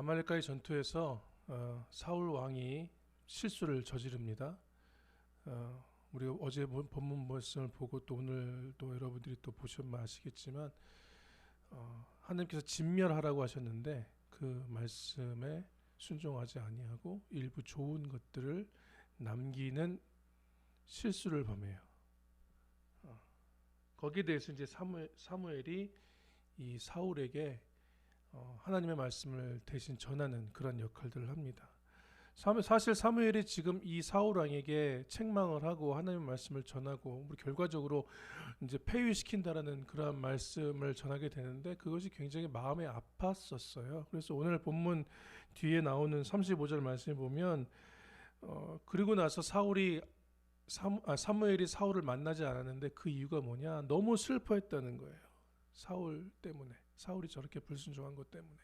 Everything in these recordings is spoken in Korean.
아말렉과의 전투에서 어, 사울 왕이 실수를 저지릅니다. 어, 우리 어제 본- 본문 말씀을 보고 또 오늘 또 여러분들이 또 보시면 아시겠지만 어, 하나님께서 진멸하라고 하셨는데 그 말씀에 순종하지 아니하고 일부 좋은 것들을 남기는 실수를 범해요. 어, 거기에 대해서 이제 사무엘, 사무엘이 이 사울에게 어, 하나님의 말씀을 대신 전하는 그런 역할들을 합니다. 사실 사무엘이 지금 이 사울 왕에게 책망을 하고 하나님의 말씀을 전하고 결과적으로 이제 폐위시킨다라는 그런 말씀을 전하게 되는데 그것이 굉장히 마음에 아팠었어요. 그래서 오늘 본문 뒤에 나오는 35절 말씀을 보면 어, 그리고 나서 사울이 사무, 아, 사무엘이 사울을 만나지 않았는데 그 이유가 뭐냐? 너무 슬퍼했다는 거예요. 사울 때문에 사울이 저렇게 불순종한 것 때문에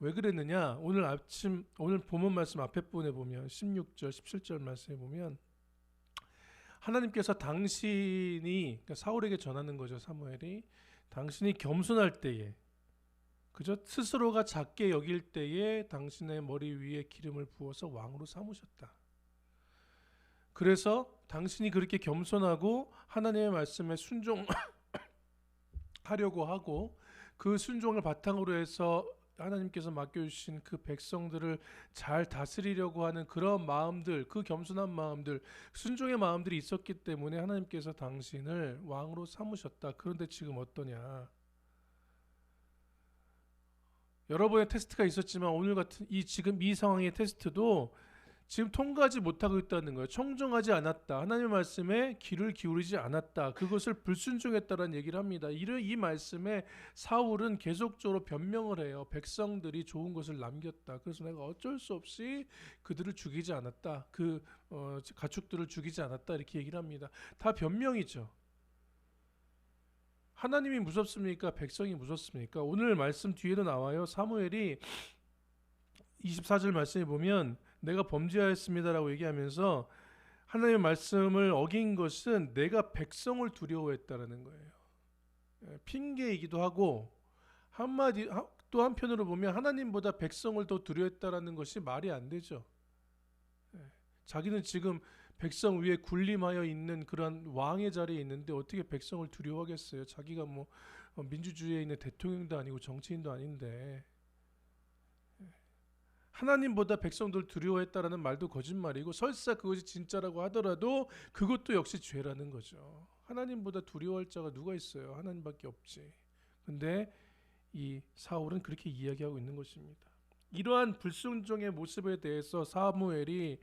왜 그랬느냐? 오늘 아침 오늘 본문 말씀 앞에 부분에 보면 16절 17절 말씀에 보면 하나님께서 당신이 그러니까 사울에게 전하는 거죠 사무엘이 당신이 겸손할 때에 그저 스스로가 작게 여길 때에 당신의 머리 위에 기름을 부어서 왕으로 삼으셨다. 그래서 당신이 그렇게 겸손하고 하나님의 말씀에 순종하려고 하고 그 순종을 바탕으로 해서 하나님께서 맡겨주신 그 백성들을 잘 다스리려고 하는 그런 마음들, 그 겸손한 마음들, 순종의 마음들이 있었기 때문에 하나님께서 당신을 왕으로 삼으셨다. 그런데 지금 어떠냐? 여러 번의 테스트가 있었지만 오늘 같은 이 지금 이 상황의 테스트도 지금 통과하지 못하고 있다는 거예요. 청정하지 않았다. 하나님의 말씀에 귀를 기울이지 않았다. 그것을 불순종했다라는 얘기를 합니다. 이런 이 말씀에 사울은 계속적으로 변명을 해요. 백성들이 좋은 것을 남겼다. 그래서 내가 어쩔 수 없이 그들을 죽이지 않았다. 그 어, 가축들을 죽이지 않았다. 이렇게 얘기를 합니다. 다 변명이죠. 하나님이 무섭습니까? 백성이 무섭습니까? 오늘 말씀 뒤에도 나와요. 사무엘이 24절 말씀에 보면 내가 범죄하였습니다라고 얘기하면서 하나님의 말씀을 어긴 것은 내가 백성을 두려워했다라는 거예요. 예, 핑계이기도 하고 한마디 하- 또 한편으로 보면 하나님보다 백성을 더 두려워했다라는 것이 말이 안 되죠. 예, 자기는 지금 백성 위에 군림하여 있는 그런 왕의 자리에 있는데 어떻게 백성을 두려워하겠어요? 자기가 뭐 어, 민주주의에 있는 대통령도 아니고 정치인도 아닌데 하나님보다 백성들 두려워했다라는 말도 거짓말이고 설사 그것이 진짜라고 하더라도 그것도 역시 죄라는 거죠. 하나님보다 두려워할 자가 누가 있어요? 하나님밖에 없지. 근데 이 사울은 그렇게 이야기하고 있는 것입니다. 이러한 불순종의 모습에 대해서 사무엘이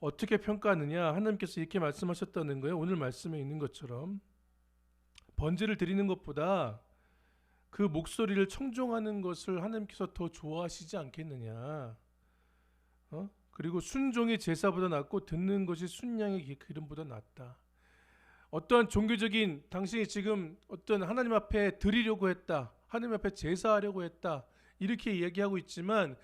어떻게 평가하느냐? 하나님께서 이렇게 말씀하셨다는 거예요. 오늘 말씀에 있는 것처럼 번제를 드리는 것보다 그 목소리를 청종하는 것을 하나님께서 더 좋아하시지 않겠느냐? 어? 그리고 순종이 제사보다 낫고 듣는 것이 순양의 기- 기름보다 낫다. 어떠한 종교적인 당신이 지금 어떤 하나님 앞에 드리려고 했다. 하나님 앞에 제사하려고 했다. 이렇게 이야기하고 있지만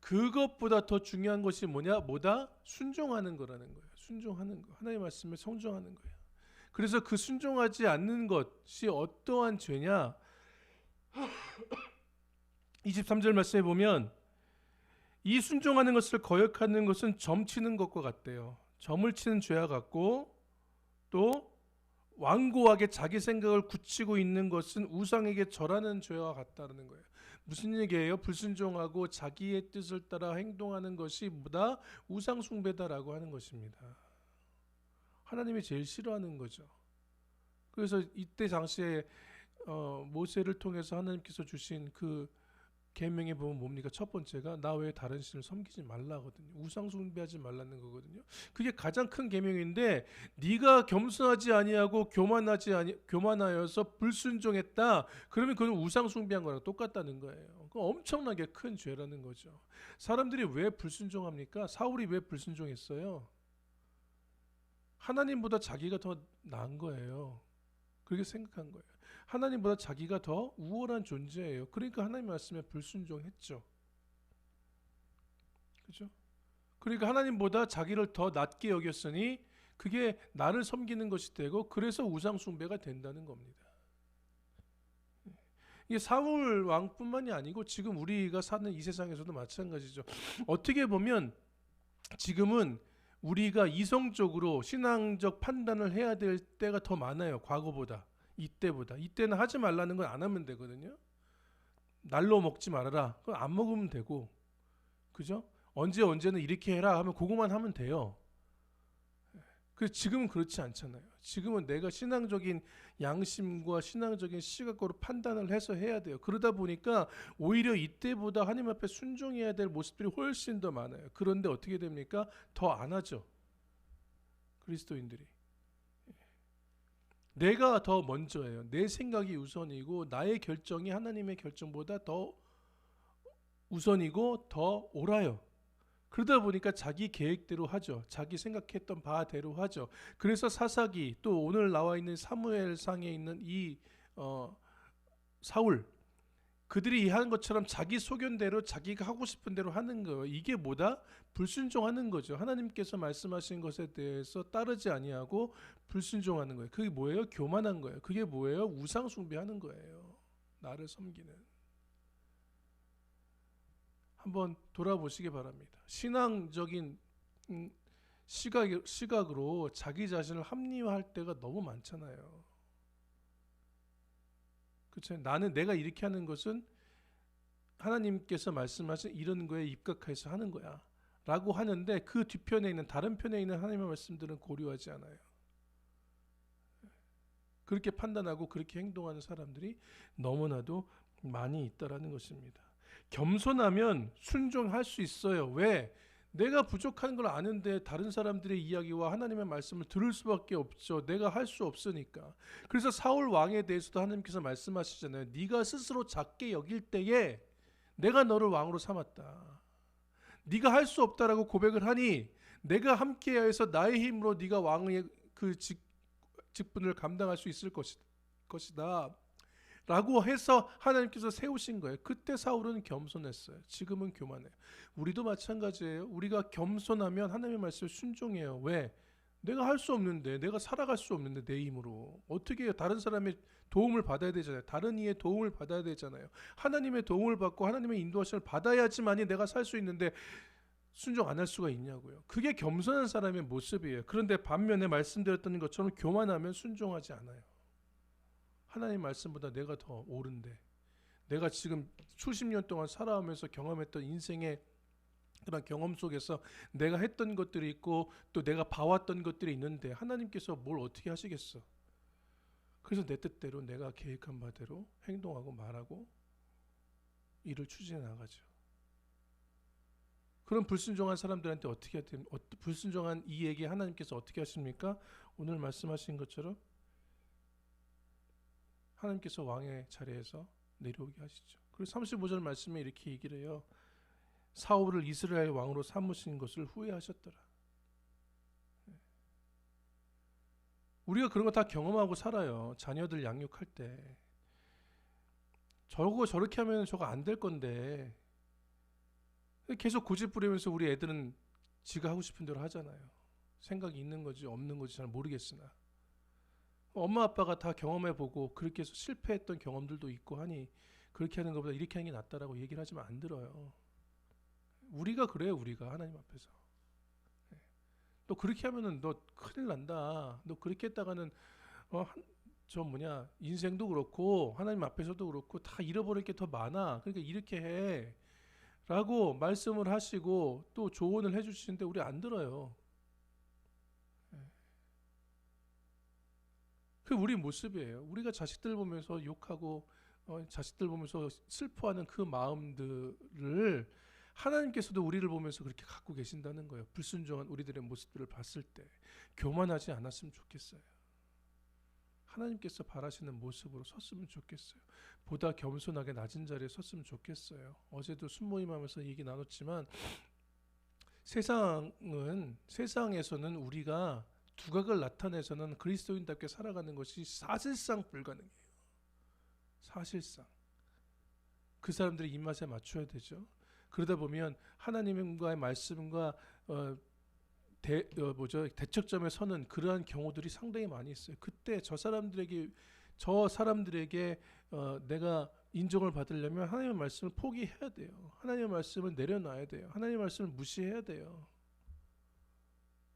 그것보다 더 중요한 것이 뭐냐? 뭐다? 순종하는 거라는 거예요. 순종하는 거. 하나님의 말씀에 성종하는 거예요. 그래서 그 순종하지 않는 것이 어떠한 죄냐? 23절 말씀에 보면 이 순종하는 것을 거역하는 것은 점치는 것과 같대요. 점을 치는 죄와 같고 또 완고하게 자기 생각을 굳히고 있는 것은 우상에게 절하는 죄와 같다는 거예요. 무슨 얘기예요? 불순종하고 자기의 뜻을 따라 행동하는 것이 뭐다? 우상 숭배다라고 하는 것입니다. 하나님이 제일 싫어하는 거죠. 그래서 이때 당시에 어, 모세를 통해서 하나님께서 주신 그 계명에 보면 뭡니까? 첫 번째가 나 외에 다른 신을 섬기지 말라거든요. 우상 숭배하지 말라는 거거든요. 그게 가장 큰 계명인데 네가 겸손하지 아니하고 교만하지 아니 교만하여서 불순종했다. 그러면 그건 우상 숭배한 거랑 똑같다는 거예요. 그 엄청나게 큰 죄라는 거죠. 사람들이 왜 불순종합니까? 사울이 왜 불순종했어요? 하나님보다 자기가 더 나은 거예요. 그렇게 생각한 거예요. 하나님보다 자기가 더 우월한 존재예요. 그러니까 하나님 말씀에 불순종했죠. 그죠? 그러니까 하나님보다 자기를 더 낮게 여겼으니 그게 나를 섬기는 것이 되고 그래서 우상 숭배가 된다는 겁니다. 이게 사울 왕뿐만이 아니고 지금 우리가 사는 이 세상에서도 마찬가지죠. 어떻게 보면 지금은 우리가 이성적으로 신앙적 판단을 해야 될 때가 더 많아요. 과거보다. 이때보다. 이때는 하지 말라는 건 안 하면 되거든요. 날로 먹지 말아라. 그건 안 먹으면 되고. 그죠? 언제 언제는 이렇게 해라 하면 그거만 하면 돼요. 그 지금은 그렇지 않잖아요. 지금은 내가 신앙적인 양심과 신앙적인 시각으로 판단을 해서 해야 돼요. 그러다 보니까 오히려 이때보다 하나님 앞에 순종해야 될 모습들이 훨씬 더 많아요. 그런데 어떻게 됩니까? 더 안 하죠. 그리스도인들이. 내가 더 먼저예요. 내 생각이 우선이고 나의 결정이 하나님의 결정보다 더 우선이고 더 옳아요. 그러다 보니까 자기 계획대로 하죠. 자기 생각했던 바대로 하죠. 그래서 사사기 또 오늘 나와 있는 사무엘상에 있는 이 어, 사울 그들이 하는 것처럼 자기 소견대로 자기가 하고 싶은 대로 하는 거예요. 이게 뭐다? 불순종하는 거죠. 하나님께서 말씀하신 것에 대해서 따르지 아니하고 불순종하는 거예요. 그게 뭐예요? 교만한 거예요. 그게 뭐예요? 우상 숭배하는 거예요. 나를 섬기는. 한번 돌아보시기 바랍니다. 신앙적인 음, 시각 시각으로 자기 자신을 합리화할 때가 너무 많잖아요. 그렇죠? 나는 내가 이렇게 하는 것은 하나님께서 말씀하신 이런 거에 입각해서 하는 거야. 라고 하는데 그 뒤편에 있는 다른 편에 있는 하나님의 말씀들은 고려하지 않아요. 그렇게 판단하고 그렇게 행동하는 사람들이 너무나도 많이 있다라는 것입니다. 겸손하면 순종할 수 있어요. 왜? 내가 부족한 걸 아는데 다른 사람들의 이야기와 하나님의 말씀을 들을 수밖에 없죠. 내가 할 수 없으니까. 그래서 사울 왕에 대해서도 하나님께서 말씀하시잖아요. 네가 스스로 작게 여길 때에 내가 너를 왕으로 삼았다. 네가 할 수 없다라고 고백을 하니 내가 함께해서 나의 힘으로 네가 왕의 그 직, 직분을 감당할 수 있을 것이, 것이다. 라고 해서 하나님께서 세우신 거예요. 그때 사울은 겸손했어요. 지금은 교만해요. 우리도 마찬가지예요. 우리가 겸손하면 하나님의 말씀을 순종해요. 왜? 내가 할 수 없는데, 내가 살아갈 수 없는데 내 힘으로 어떻게 해요? 다른 사람의 도움을 받아야 되잖아요. 다른 이의 도움을 받아야 되잖아요. 하나님의 도움을 받고 하나님의 인도하심을 받아야지만이 내가 살 수 있는데 순종 안 할 수가 있냐고요. 그게 겸손한 사람의 모습이에요. 그런데 반면에 말씀드렸던 것처럼 교만하면 순종하지 않아요. 하나님 말씀보다 내가 더 옳은데 내가 지금 수십 년 동안 살아오면서 경험했던 인생의 그런 경험 속에서 내가 했던 것들이 있고 또 내가 봐왔던 것들이 있는데 하나님께서 뭘 어떻게 하시겠어? 그래서 내 뜻대로 내가 계획한 바대로 행동하고 말하고 일을 추진해 나가죠. 그런 불순종한 사람들한테 어떻게 된 불순종한 이에게 하나님께서 어떻게 하십니까? 오늘 말씀하신 것처럼 하나님께서 왕의 자리에서 내려오게 하시죠. 그리고 35절 말씀에 이렇게 얘기를 해요. 사울을 이스라엘 왕으로 삼으신 것을 후회하셨더라. 네. 우리가 그런 거 다 경험하고 살아요. 자녀들 양육할 때. 저거 저렇게 하면 저거 안 될 건데. 계속 고집 부리면서 우리 애들은 지가 하고 싶은 대로 하잖아요. 생각이 있는 거지 없는 거지 잘 모르겠으나. 엄마 아빠가 다 경험해 보고 그렇게 해서 실패했던 경험들도 있고 하니 그렇게 하는 것보다 이렇게 하는 게 낫다라고 얘기를 하지만 안 들어요. 우리가 그래요, 우리가 하나님 앞에서. 네. 너 그렇게 하면은 너 큰일 난다. 너 그렇게 했다가는 어, 한, 저 뭐냐 인생도 그렇고 하나님 앞에서도 그렇고 다 잃어버릴 게 더 많아. 그러니까 이렇게 해. 라고 말씀을 하시고 또 조언을 해주시는데 우리 안 들어요. 그 우리 모습이에요. 우리가 자식들 보면서 욕하고 어, 자식들 보면서 슬퍼하는 그 마음들을 하나님께서도 우리를 보면서 그렇게 갖고 계신다는 거예요. 불순종한 우리들의 모습들을 봤을 때 교만하지 않았으면 좋겠어요. 하나님께서 바라시는 모습으로 섰으면 좋겠어요. 보다 겸손하게 낮은 자리에 섰으면 좋겠어요. 어제도 순모임하면서 얘기 나눴지만 세상은 세상에서는 우리가 두각을 나타내서는 그리스도인답게 살아가는 것이 사실상 불가능해요. 사실상 그 사람들의 입맛에 맞춰야 되죠. 그러다 보면 하나님과의 말씀과 어, 대 어, 뭐죠 대척점에 서는 그러한 경우들이 상당히 많이 있어요. 그때 저 사람들에게 저 사람들에게 어, 내가 인정을 받으려면 하나님의 말씀을 포기해야 돼요. 하나님의 말씀을 내려놔야 돼요. 하나님의 말씀을 무시해야 돼요.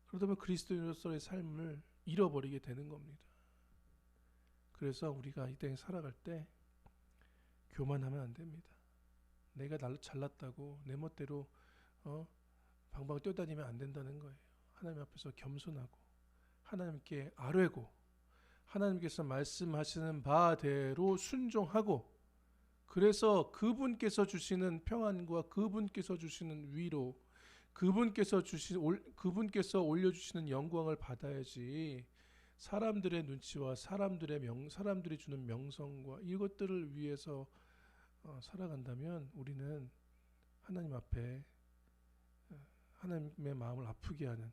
그러다 보면 그리스도인으로서의 삶을 잃어버리게 되는 겁니다. 그래서 우리가 이 땅에 살아갈 때 교만하면 안 됩니다. 내가 날 잘났다고 내 멋대로 어 방방 뛰어다니면 안 된다는 거예요. 하나님 앞에서 겸손하고 하나님께 아뢰고 하나님께서 말씀하시는 바대로 순종하고 그래서 그분께서 주시는 평안과 그분께서 주시는 위로 그분께서 올, 그분께서 올려 주시는 영광을 받아야지 사람들의 눈치와 사람들의 명 사람들이 주는 명성과 이것들을 위해서 어, 살아간다면 우리는 하나님 앞에 어, 하나님의 마음을 아프게 하는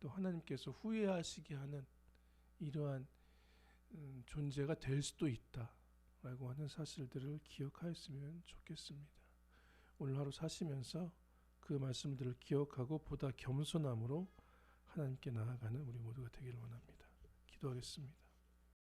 또 하나님께서 후회하시게 하는 이러한 음, 존재가 될 수도 있다라고 하는 사실들을 기억하였으면 좋겠습니다. 오늘 하루 사시면서 그 말씀들을 기억하고 보다 겸손함으로 하나님께 나아가는 우리 모두가 되기를 원합니다. 기도하겠습니다.